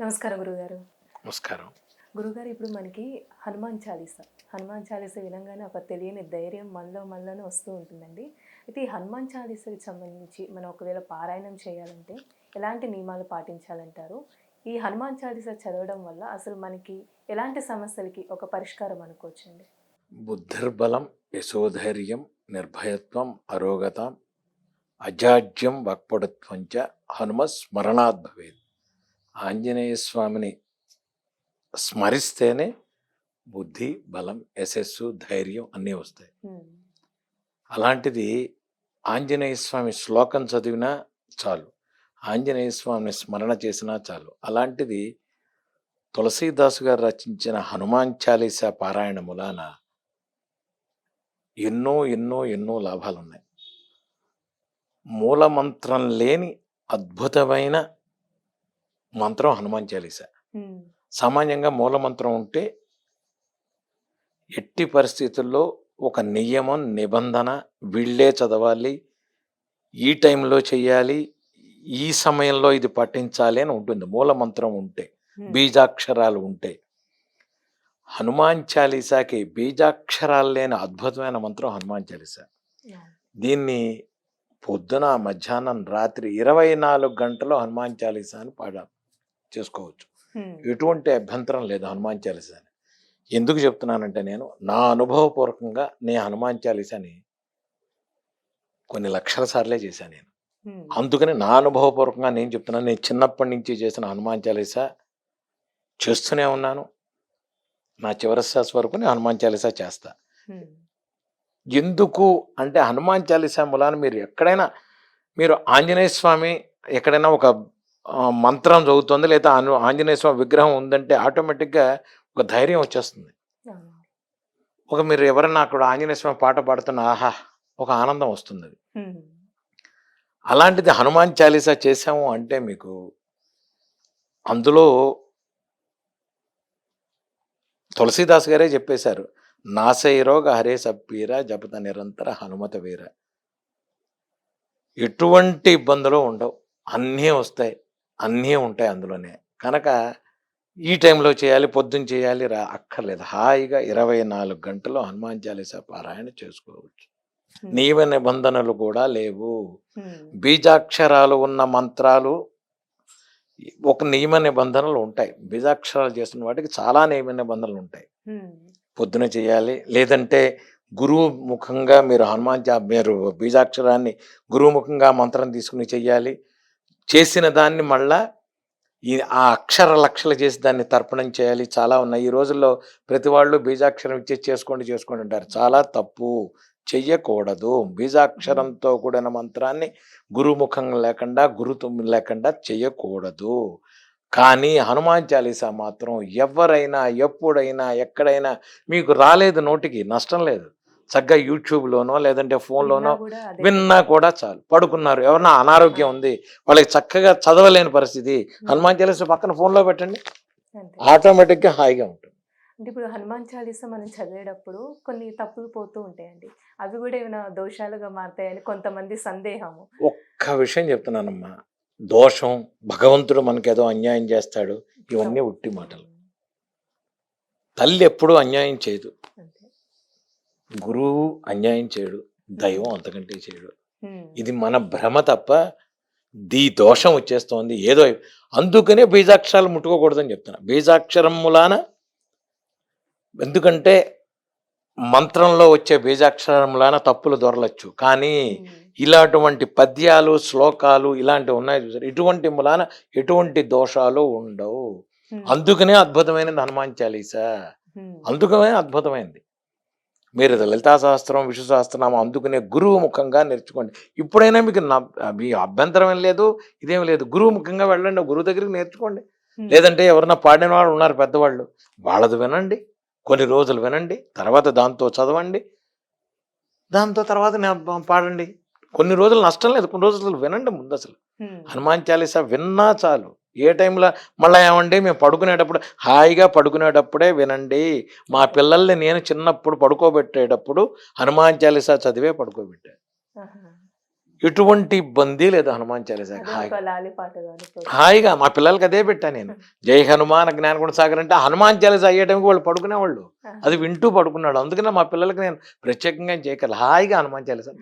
నమస్కారం గురుగారు నమస్కారం. గురుగారు ఇప్పుడు మనకి హనుమాన్ చాలీస. హనుమాన్ చాలీస వినంగానే ఒక తెలియని ధైర్యం మనలో మనలోనే వస్తూ ఉంటుందండి. అయితే ఈ హనుమాన్ చాలీసకి సంబంధించి మనం ఒకవేళ పారాయణం చేయాలంటే ఎలాంటి నియమాలు పాటించాలంటారు? ఈ హనుమాన్ చాలీస చదవడం వల్ల అసలు మనకి ఎలాంటి సమస్యలకి ఒక పరిష్కారం అనుకోవచ్చండి? బుద్ధిర్బలం యశోధైర్యం నిర్భయత్వం అరోగతం అజాడ్యం వక్పడుత్వం చ హనుమ స్మరణాత్ భవేత్ ఆంజనేయ స్వామిని స్మరిస్తేనే బుద్ధి బలం యశస్సు ధైర్యం అన్నీ వస్తాయి. అలాంటిది ఆంజనేయ స్వామి శ్లోకం చదివినా చాలు. ఆంజనేయ స్వామిని స్మరణ చేసినా చాలు. అలాంటిది తులసీదాసు గారు రచించిన హనుమాన్ చాలీసా పారాయణ మూలాన ఎన్నో ఎన్నో ఎన్నో లాభాలు ఉన్నాయి మూల మంత్రం లేని అద్భుతమైన మంత్రం హనుమాన్ చాలీసా. సామాన్యంగా మూలమంత్రం ఉంటే ఎట్టి పరిస్థితుల్లో ఒక నియమం నిబంధన వీళ్ళే చదవాలి ఈ టైంలో చెయ్యాలి ఈ సమయంలో ఇది పఠించాలి అని ఉంటుంది. మూలమంత్రం ఉంటే హ్మ్. బీజాక్షరాలు ఉంటే. హనుమాన్ చాలీసాకి బీజాక్షరాలు లేని అద్భుతమైన మంత్రం హనుమాన్ చాలీసా. దీన్ని పొద్దున మధ్యాహ్నం రాత్రి ఇరవై నాలుగు గంటలు హనుమాన్ చాలీసాని పాడ. చేసుకోవచ్చు. ఎటువంటి అభ్యంతరం లేదు హనుమాన్ చాలీసాని ఎందుకు చెప్తున్నానంటే నేను నా అనుభవపూర్వకంగా నేను హనుమాన్ చాలీసాని కొన్ని లక్షల సార్లే చేశాను నేను. అందుకని నా అనుభవపూర్వకంగా నేను చెప్తున్నాను నేను చిన్నప్పటి నుంచి చేసిన హనుమాన్ చాలీసా చేస్తూనే ఉన్నాను నా చివరి శ్వాస వరకు నేను హనుమాన్ చాలీసా చేస్తా. ఎందుకు అంటే హనుమాన్ చాలీసా మూలాన మీరు ఎక్కడైనా మీరు ఆంజనేయ స్వామి ఎక్కడైనా ఒక మంత్రం చదువుతుంది లేదా ఆంజనేయ స్వామి విగ్రహం ఉందంటే ఆటోమేటిక్గా ఒక ధైర్యం వచ్చేస్తుంది. ఒక మీరు ఎవరైనా అక్కడ ఆంజనేయ స్వామి పాట పాడుతున్న ఆహా ఒక ఆనందం వస్తుంది. అలాంటిది హనుమాన్ చాలీసా చేశాము అంటే మీకు అందులో తులసీదాస్ గారే చెప్పేశారు నాసైరోగ హరే సప్పీర జపత నిరంతర హనుమత వీర ఎటువంటి ఇబ్బందులు ఉండవు అన్నీ వస్తాయి అన్నీ ఉంటాయి అందులోనే. కనుక ఈ టైంలో చేయాలి పొద్దున్న చేయాలి రా అక్కర్లేదు. హాయిగా ఇరవై నాలుగు గంటలు హనుమాన్ చాలీసా పారాయణ చేసుకోవచ్చు. నియమ నిబంధనలు కూడా లేవు. బీజాక్షరాలు ఉన్న మంత్రాలు ఒక నియమ నిబంధనలు ఉంటాయి. బీజాక్షరాలు చేస్తున్న వాటికి చాలా నియమ నిబంధనలు ఉంటాయి. పొద్దున చేయాలి. లేదంటే గురువు ముఖంగా మీరు హనుమాన్ మీరు బీజాక్షరాన్ని గురువు ముఖంగా మంత్రం తీసుకుని చెయ్యాలి చేసిన దాన్ని మళ్ళా ఈ ఆ అక్షర లక్షలు చేసి దాన్ని తర్పణం చేయాలి. చాలా ఉన్నాయి. ఈ రోజుల్లో ప్రతి వాళ్ళు బీజాక్షరం ఇచ్చి చేసుకోండి చేసుకోండి అంటారు. చాలా తప్పు. చెయ్యకూడదు. బీజాక్షరంతో కూడిన మంత్రాన్ని గురుముఖం లేకుండా గురుతు లేకుండా చెయ్యకూడదు. కానీ హనుమాన్ చాలీసా మాత్రం ఎవరైనా ఎప్పుడైనా ఎక్కడైనా మీకు రాలేదు నోటికి నష్టం లేదు. చక్కగా యూట్యూబ్లోనో లేదంటే ఫోన్లోనో విన్నా కూడా అదే. విన్నా కూడా చాలు. పడుకున్నారు. ఎవరన్నా అనారోగ్యం ఉంది వాళ్ళకి చక్కగా చదవలేని పరిస్థితి. హనుమాన్ చాలీసా పక్కన ఫోన్లో పెట్టండి. ఆటోమేటిక్గా హాయిగా ఉంటుంది. అంటే ఇప్పుడు హనుమాన్ చాలీసా మనం చదివేటప్పుడు కొన్ని తప్పులు పోతూ ఉంటాయండి. అవి కూడా ఏమైనా దోషాలుగా మారుతాయని కొంతమంది సందేహము. ఒక్క విషయం చెప్తున్నానమ్మా. దోషం భగవంతుడు మనకేదో అన్యాయం చేస్తాడు. ఇవన్నీ ఉట్టి మాటలు. తల్లి ఎప్పుడూ అన్యాయం చేయదు. గురువు అన్యాయం చేయడు దైవం అంతకంటే చేయడు. ఇది మన భ్రమ తప్ప దీ దోషం వచ్చేస్తోంది ఏదో అందుకనే బీజాక్షరాలు ముట్టుకోకూడదని చెప్తున్నా బీజాక్షరం మూలాన ఎందుకంటే మంత్రంలో వచ్చే బీజాక్షరం మూలాన తప్పులు దొరలచ్చు కానీ. ఇలాంటి పద్యాలు శ్లోకాలు ఇలాంటివి ఉన్నాయి చూసారు ఇటువంటి మూలాన ఎటువంటి దోషాలు ఉండవు. అందుకనే అద్భుతమైనది హనుమాన్ చాలీసా. అందుకనే అద్భుతమైంది మీరు లలితా శాస్త్రం విష్ణు సహస్రనామం అందుకునే గురువు ముఖంగా నేర్చుకోండి. ఇప్పుడైనా మీకు మీ అభ్యంతరం ఏం లేదు ఇదేం లేదు. గురువు ముఖంగా వెళ్ళండి గురువు దగ్గరికి నేర్చుకోండి. లేదంటే ఎవరన్నా పాడిన వాళ్ళు ఉన్నారు పెద్దవాళ్ళు వాళ్ళది వినండి కొన్ని రోజులు వినండి తర్వాత దాంతో చదవండి దాంతో తర్వాత పాడండి. కొన్ని రోజులు నష్టం లేదు కొన్ని రోజులు వినండి ముందు అసలు. హనుమాన్ చాలీసా విన్నా చాలు. ఏ టైంలో మళ్ళీ ఏమండి? మేము పడుకునేటప్పుడు హాయిగా పడుకునేటప్పుడే వినండి. మా పిల్లల్ని నేను చిన్నప్పుడు పడుకోబెట్టేటప్పుడు హనుమాన్ చాలీసా చదివే పడుకోబెట్టా. ఆహా. ఎటువంటి ఇబ్బంది లేదు హనుమాన్ చాలీసాకి అదే హాయిగా మా పిల్లలకి అదే పెట్టా నేను. జై హనుమాన్ జ్ఞానగుణ సాగర్ అంటే హనుమాన్ చాలీస అయ్యే టైంకి వాళ్ళు పడుకునేవాళ్ళు. అది వింటూ పడుకున్నాడు. అందుకనే మా పిల్లలకి నేను ప్రత్యేకంగా చేయగల హాయిగా హనుమాన్ చాలీసా